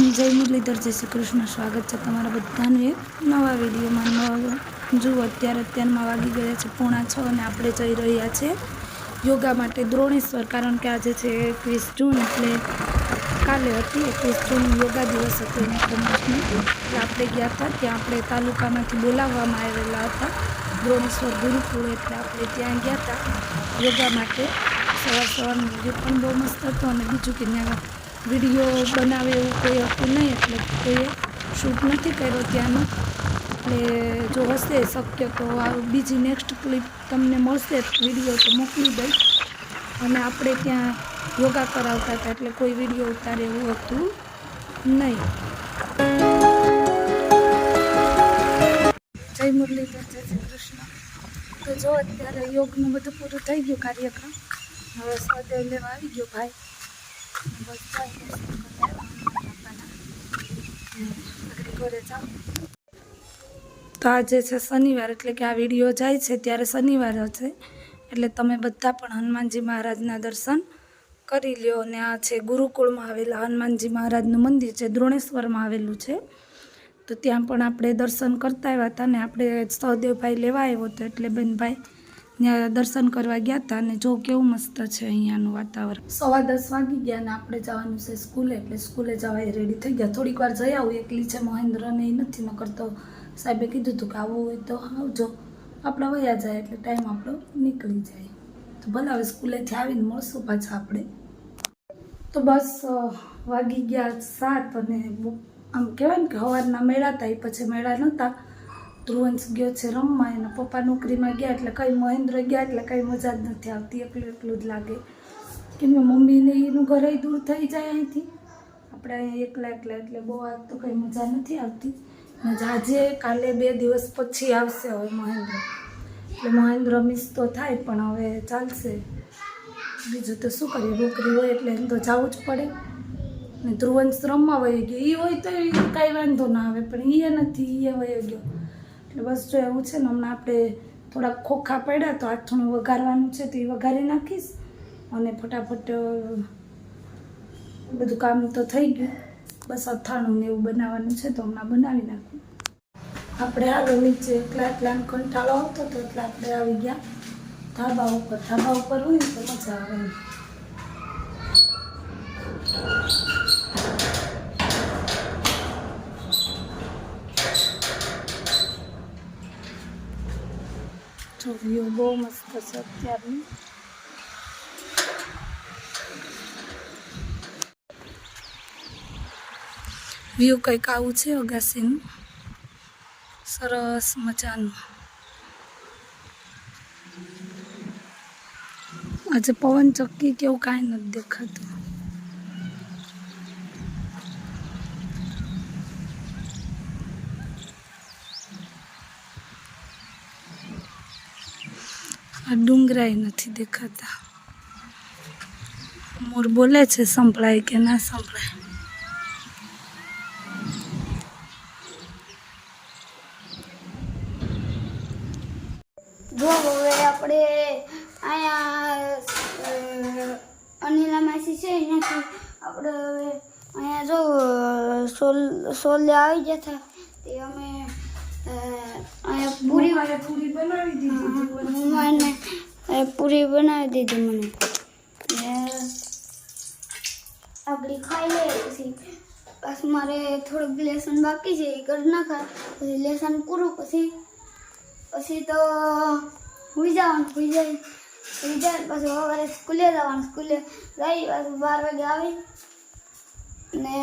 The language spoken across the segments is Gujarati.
જય મુરલીધર, જય શ્રી કૃષ્ણ. સ્વાગત છે તમારા બધાનું નવા વિડીયોમાં, નવા જુઓ, અત્યારે અત્યારમાં વાગી ગયા છે પોણા છ અને આપણે જઈ રહ્યા છે યોગા માટે દ્રોણેશ્વર. કારણ કે આજે છે એકવીસ જૂન એટલે કાલે હતી, એકવીસ જૂન યોગા દિવસ હતો ઇન્ટરનેશનલ એટલે આપણે ગયા હતા, ત્યાં આપણે તાલુકામાંથી બોલાવવામાં આવેલા હતા. દ્રોણેશ્વર ગુરુકુળ એટલે આપણે ત્યાં ગયા હતા. યોગા માટે સવાર સવારનું વ્યૂ પણ બહુ મસ્ત હતો અને બીજું કે ત્યાં વીડિયો બનાવે એવું કોઈ હતું નહીં, એટલે કોઈએ શૂટ નથી કર્યો ત્યાંનો. એટલે જો હશે શક્ય તો બીજી નેક્સ્ટ ક્લિપ તમને મળશે, વીડિયો તો મોકલી દઈશ. અને આપણે ત્યાં યોગા કરાવતા હતા, એટલે કોઈ વીડિયો ઉતારે એવું હતું નહીં. જય મુરલીધર જય શ્રી કૃષ્ણ. તો જો અત્યારે યોગનું બધું પૂરું થઈ ગયું કાર્યક્રમ. હવે સ્વાધ્યાય લેવા આવી ગયો ભાઈ. તો આજે છે શનિવાર, એટલે કે આ વીડિયો જાય છે ત્યારે શનિવાર હશે. એટલે તમે બધા પણ હનુમાનજી મહારાજના દર્શન કરી લ્યો. અને આ છે ગુરુકુળમાં આવેલા હનુમાનજી મહારાજનું મંદિર છે, દ્રોણેશ્વરમાં આવેલું છે. તો ત્યાં પણ આપણે દર્શન કરતા આવ્યા હતા ને આપણે સહદેવભાઈ લેવા આવ્યો હતો, એટલે બેનભાઈ ત્યાં દર્શન કરવા ગયા હતા અને જો કેવું મસ્ત છે અહીંયાનું વાતાવરણ. સવા દસ વાગી ગયા અને આપણે જવાનું છે સ્કૂલે, એટલે સ્કૂલે જવા એ રેડી થઈ ગયા. થોડીક વાર જઈ આવું, એકલી છે મહેન્દ્ર ને એ નથી ન કરતો સાહેબે કીધું હતું કે આવવું હોય તો આવજો. આપણે વયા જાય એટલે ટાઈમ આપણો નીકળી જાય. તો ભલે હવે સ્કૂલેથી આવીને મળશું પાછા આપણે. તો બસ વાગી ગયા સાત અને આમ કહેવાય ને કે સવારના મેળા હતા, એ પછી મેળા નહોતા. ધ્રુવંશ ગયો છે રમવા, એના પપ્પા નોકરીમાં ગયા એટલે કંઈ મહેન્દ્ર ગયા એટલે કંઈ મજા જ નથી આવતી એકલું એકલું જ લાગે. કે મમ્મીને એનું ઘરે દૂર થઈ જાય અહીંથી. આપણે અહીંયા એકલા એકલા એટલે બહુ આ તો કંઈ મજા નથી આવતી. ને આજે કાલે બે દિવસ પછી આવશે હવે મહેન્દ્ર. એટલે મહેન્દ્ર મિસ તો થાય પણ હવે ચાલશે. બીજું તો શું કરીએ, નોકરી હોય એટલે એમ તો જવું જ પડે. ને ધ્રુવંશ રમવા વહી ગયો. એ હોય તો એ કાંઈ વાંધો ના આવે, પણ એ નથી એ વયો ગયો. એટલે બસ જો એવું છે ને, હમણાં આપણે થોડાક ખોખા પડ્યા તો આથણું વઘારવાનું છે તો એ વઘારી નાખીશ. અને ફટાફટ બધું કામ તો થઈ ગયું. બસ અથાણું ને એવું બનાવવાનું છે તો હમણાં બનાવી નાખું. આપણે હાલો નીચે એકલા એટલા કંટાળો આવતો હતો એટલે આપણે આવી ગયા. ધાબા ઉપર ધાબા ઉપર હોય તો મજા આવે. એમ. વ્યૂ બહુ મસ્ત છે અત્યારનું વ્યૂ કંઈક આવું છે અગાસીનું સરસ મજાનું આજે પવન ચક્કી કેવું કાંઈ નથી દેખાતું આ ડુંગરાય નથી દેખાતા. મોર બોલે છે સંભળાય કે ના સંભળાય. જો હવે આપણે અહીંયા અનિલા માસી છે એનાથી આપણે હવે અહીંયા જો સોલ સોલે આવી જતા. તે અમે અહીંયા પૂરી પૂરી બનાવી દીધી. પૂરી બનાવી દીધી મને. આગળ ખાઈ લે પછી બસ મારે થોડુંક લેસન બાકી છે, એ કરી નાખા, પછી લેસન પૂરું પછી પછી તો હુઈ જવાનું, હુઈ જાય હુઈ જાય, પછી સવારે સ્કૂલે જવાનું, સ્કૂલે જઈ પાછું બાર વાગે આવી ને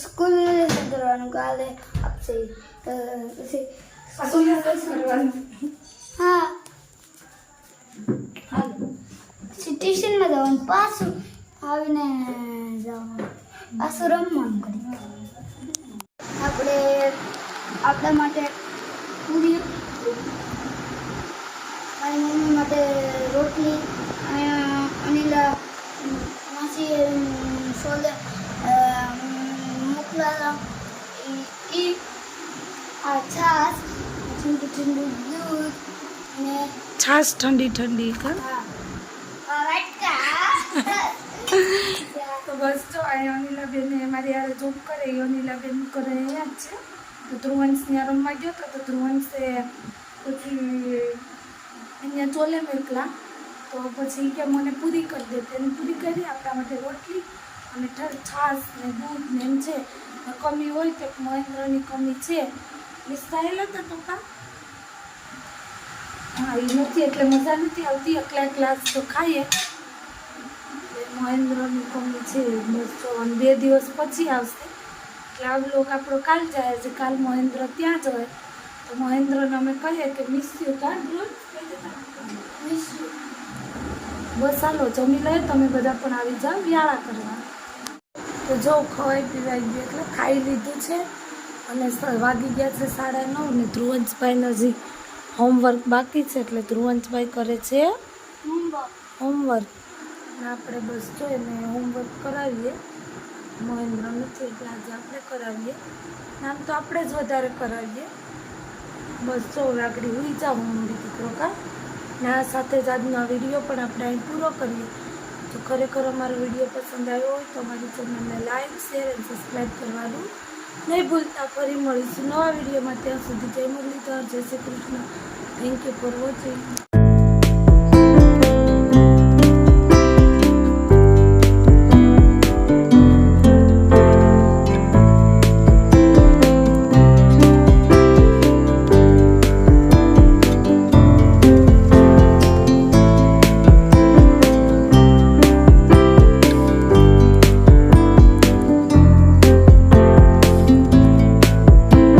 સ્કૂલ લેસન કરવાનું કાલે આપશે. પછી સ્કૂલ કરવાનું હા હાલો પછી ટ્યુશનમાં જવાનું. પાછું આવીને જવાનું. પાછું રમવાનું કરી આપણે આપણા માટે પૂરી મારી મમ્મી માટે રોટલી અનિલા માસી સોલે મોકલાતા એ આ છાશ ઠંડુ ઠંડુ દૂધ અને છાશ ઠંડી ઠંડી કર હા આ વાટકા તો બસ જો, આ અનિલાબેન મારી યાર જોબ કરે એ અનિલાબેન કરે અહીંયા જ છે. તો ધ્રુવંશ ત્યાં રમવા ગયો હતો તો ધ્રુવંશે પછી અહીંયા ચોલે મેકલા. તો પછી કે મને પૂરી કરી દે. તેને પૂરી કરી, આપણા માટે રોટલી અને છાશ ને દૂધ ને એમ છે. કમી હોય તો મહેન્દ્રની કમી છે. વિસ્તારેલો તો પપ્પા. હા એ નથી, એટલે મજા નથી આવતી. એકલા ક્લાસ તો ખાઈએ. મહેન્દ્રની કમી છે અને બે દિવસ પછી આવશે. એટલે આ લોક આપણો કાલ જાય છે કાલ મહેન્દ્ર ત્યાં જ હોય. તો મહેન્દ્રને અમે કહીએ કે મિસ યુ બસ ચાલો જમી લે તમે બધા પણ આવી જાઓ વ્યાળા કરવા. તો જો ખવાઈ પીવાઈ ગયું એટલે ખાઈ લીધું છે. અને વાગી ગયા છે સાડા નવ ને ધ્રુવંશભાઈનો હજી હોમવર્ક બાકી છે એટલે ધ્રુવંશભાઈ કરે છે હોમવર્ક આપણે બસ જોઈને હોમવર્ક કરાવીએ. મહેન્દ્ર નથી એટલે આજે આપણે કરાવીએ. આમ તો આપણે જ વધારે કરાવીએ. બસ જો લાકડી હોઈ જાવ મોડી દીકરો કા. ને આ સાથે જ આજનો વીડિયો પણ આપણે અહીં પૂરો કરીએ. તો ખરેખર અમારો વીડિયો પસંદ આવ્યો હોય તો અમારી ચેનલને લાઈક શેર અને સબસ્ક્રાઈબ કરવાનું નહીં ભૂલતા. ફરી મળીશું નવા વિડીયોમાં ત્યાં સુધી જય મુરલીધર, જય Shri Krishna. Thank you for watching